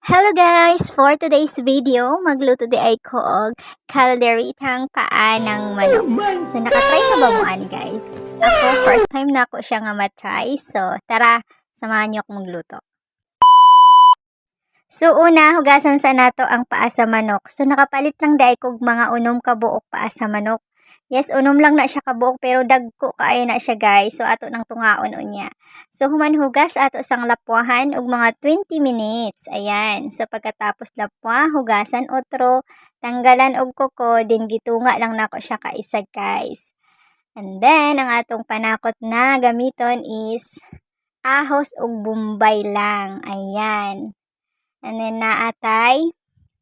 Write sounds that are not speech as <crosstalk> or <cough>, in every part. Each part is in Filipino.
Hello guys! For today's video, magluto di ay ko og kalderitang paa ng manok. So nakatry na ba mo ani guys? Ako first time na ako siya nga matry. So tara, samahan niyo akong magluto. So una, hugasan sa nato ang paa sa manok. So nakapalit lang dai kog mga unom ka buok paa sa manok. Yes, unom lang na siya kabuok pero dagko kaayo na siya guys. So ato nang tungaon unya. So human hugas ato sang lapwahan og mga 20 minutes. Ayan. So pagkatapos lapwa, hugasan otro, tanggalan og kuko, din gitunga lang nako siya kaisa guys. And then ang atong panakot na gamiton is ahos ug bombay lang. Ayan. And then naatay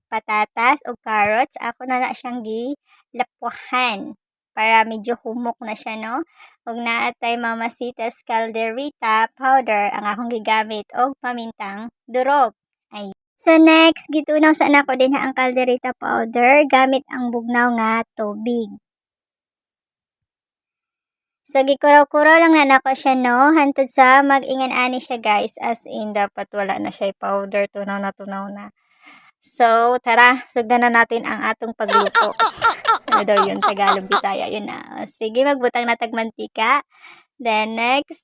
patatas o carrots. Ako na na siyang gilapwahan para medyo humok na siya, no? Ug naatay mamasitas calderita powder ang akong gigamit og pamintang durog. Ay. So next, gitunaw sa nako din ang calderita powder gamit ang bugnaw nga tubig. So gikuraw-kuraw lang na nako siya no, hantod sa mag-ingan ani siya guys as in dapat wala na siya powder tunaw na tunaw na. So tara, sugdan na natin ang atong pagluto. <laughs> ano daw yun, Tagalog, Bisaya, yun na. Sige, magbutang na tagmantika. Then, next,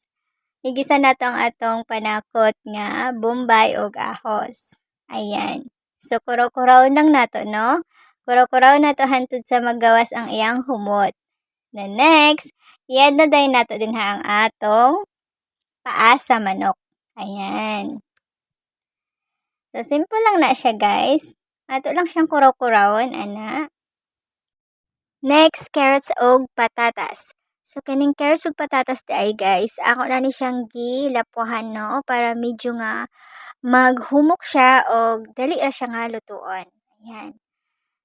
igisa na to ang atong panakot nga bombay o ahos. Ayan. So, kuraw-kuraw lang na to, no? Kuraw-kuraw na to hantod sa magawas ang iyang humot. Then, next, iad na dahil nato din ha ang atong paa sa manok. Ayan. So, simple lang na siya, guys. Ato lang siyang kuraw-kurawon, ana. Next, carrots og patatas. So, kaning carrots ug patatas di ay guys, ako na ni siyang gilapuhan no, para medyo nga maghumok siya og dali ra siya nga lutuon. Ayan.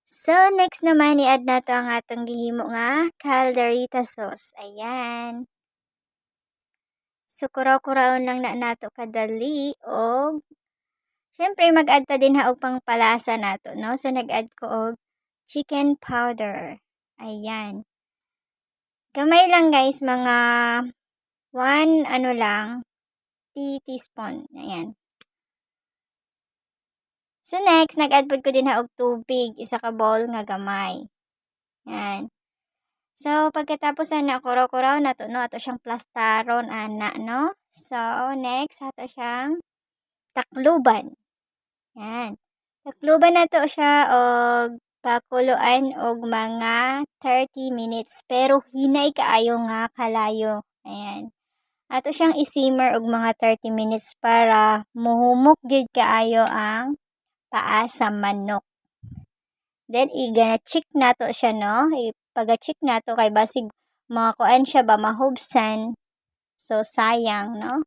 So, next naman i-add na to ang atong gihimo nga calderita sauce. Ayan. So, kuraw-kuraon lang na nato kadali og Siyempre, mag-add ta din ha og pangpalasa nato, no? So, nag-add ko og chicken powder. Ayan. Gamay lang guys, mga 1 ano lang, tea teaspoon. Ayan. So next, nag-add po ko din ha og tubig, isa ka bowl nga gamay. Ayan. So pagkatapos na kuraw-kuraw na to, no, ato siyang plastaron ana, no? So next, ato siyang takluban. Ayan. Takluban na to siya og pakuluan og mga 30 minutes pero hinay kaayo nga kalayo. Ayan. Ato siyang i-simmer og mga 30 minutes para muhumok gyud kaayo ang paa sa manok. Then iga-check nato siya no. Ipaga-check nato kay basig mga kuan siya ba mahubsan. So sayang no.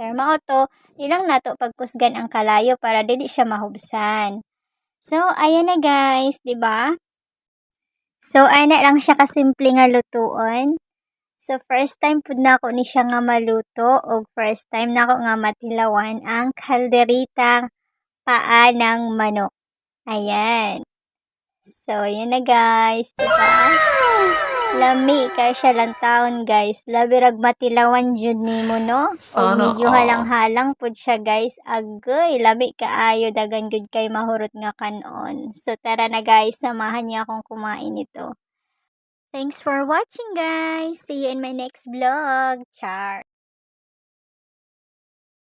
Pero mao to, ilang nato pagkusgan ang kalayo para dili siya mahubsan. So, ayan na guys, di ba? So, ana lang siya kasimple nga lutuon. So, first time pud na ako ni siya nga maluto o first time na ako nga matilawan ang kalderita paa ng manok. Ayan. So, ayan na guys, di ba? Lami kay siya lang taon guys. Labi rag matilawan jud nimo no. So Sana medyo halang-halang pud siya guys. Agoy, labi kaayo dagan gud kay mahurot nga kanon. So tara na guys, samahan niyo akong kumain ito. Thanks for watching guys. See you in my next vlog. Char.